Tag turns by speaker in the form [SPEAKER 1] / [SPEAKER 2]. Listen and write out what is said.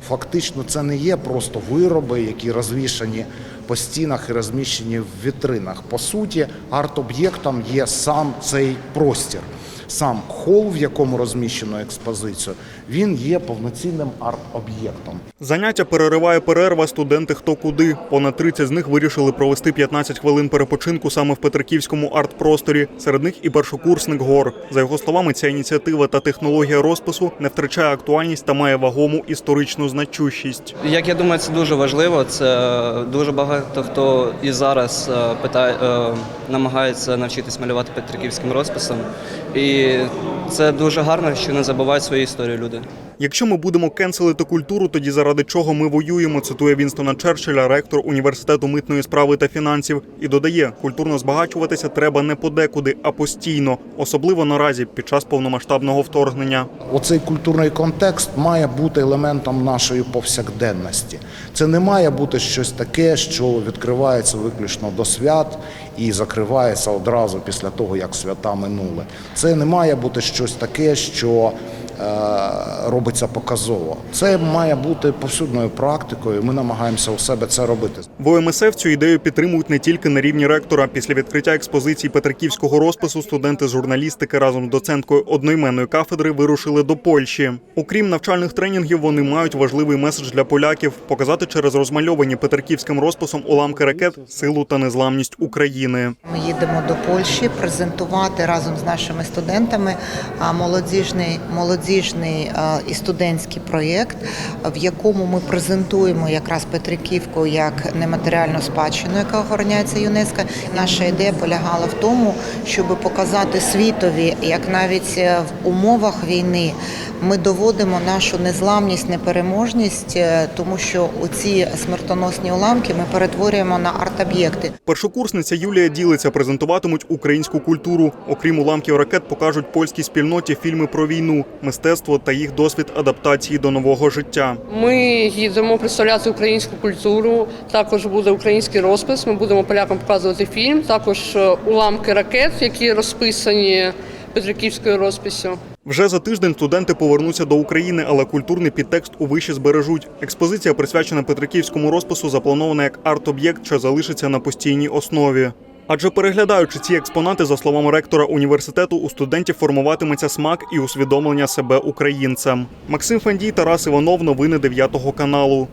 [SPEAKER 1] Фактично, це не є просто вироби, які розвішані по стінах і розміщені в вітринах. По суті, арт-об'єктом є сам цей простір. Сам хол, в якому розміщено експозицію, він є повноцінним арт-об'єктом.
[SPEAKER 2] Заняття перериває перерва. Студенти хто куди. Понад 30 з них вирішили провести 15 хвилин перепочинку саме в Петриківському арт-просторі. Серед них і першокурсник гор. За його словами, ця ініціатива та технологія розпису не втрачає актуальність та має вагому історичну значущість.
[SPEAKER 3] Як я думаю, це дуже важливо. Це дуже багато хто і зараз е, питає, е, намагається навчитись малювати петриківським розписом. І це дуже гарно, що не забувають свою історію люди.
[SPEAKER 2] Якщо ми будемо кенселити культуру, тоді заради чого ми воюємо? Цитує Вінстона Черчилля, ректор університету митної справи та фінансів, і додає: культурно збагачуватися треба не подекуди, а постійно, особливо наразі під час повномасштабного вторгнення.
[SPEAKER 1] Оцей культурний контекст має бути елементом нашої повсякденності. Це не має бути щось таке, що відкривається виключно до свят і закривається одразу після того, як свята минули. Це не має бути щось таке, що робиться показово. Це має бути повсюдною практикою. Ми намагаємося у себе це робити.
[SPEAKER 2] В ОМСФ цю ідею підтримують не тільки на рівні ректора. Після відкриття експозиції Петриківського розпису студенти з журналістики разом з доценткою одноіменної кафедри вирушили до Польщі. Окрім навчальних тренінгів, вони мають важливий меседж для поляків показати через розмальовані Петриківським розписом уламки ракет силу та незламність України.
[SPEAKER 4] Ми їдемо до Польщі презентувати разом з нашими студентами а, молодіжний, молодіжний і студентський проєкт, в якому ми презентуємо якраз Петриківку як нематеріальну спадщину, яка охороняється ЮНЕСКО. Наша ідея полягала в тому, щоб показати світові, як навіть е, в умовах війни ми доводимо нашу незламність, непереможність, е, тому що оці смертоносні уламки ми перетворюємо на арт-об'єкти.
[SPEAKER 2] Першокурсниця Юлія ділиться, презентуватимуть українську культуру. Окрім уламків ракет, покажуть польській спільноті фільми про війну, мистецтво та їх досвід адаптації до нового життя.
[SPEAKER 5] Ми їдемо представляти українську культуру. Також буде український розпис. Ми будемо полякам показувати фільм. Також е, уламки ракет, які розписані Петриківською розписю.
[SPEAKER 2] Вже за тиждень студенти повернуться до України, але культурний підтекст у виші збережуть. Експозиція, присвячена Петриківському розпису, запланована як арт-об'єкт, що залишиться на постійній основі. Адже переглядаючи ці експонати, за словами ректора університету, у студентів формуватиметься смак і усвідомлення себе українцем. Максим Фандій, Тарас Іванов, новини 9 каналу.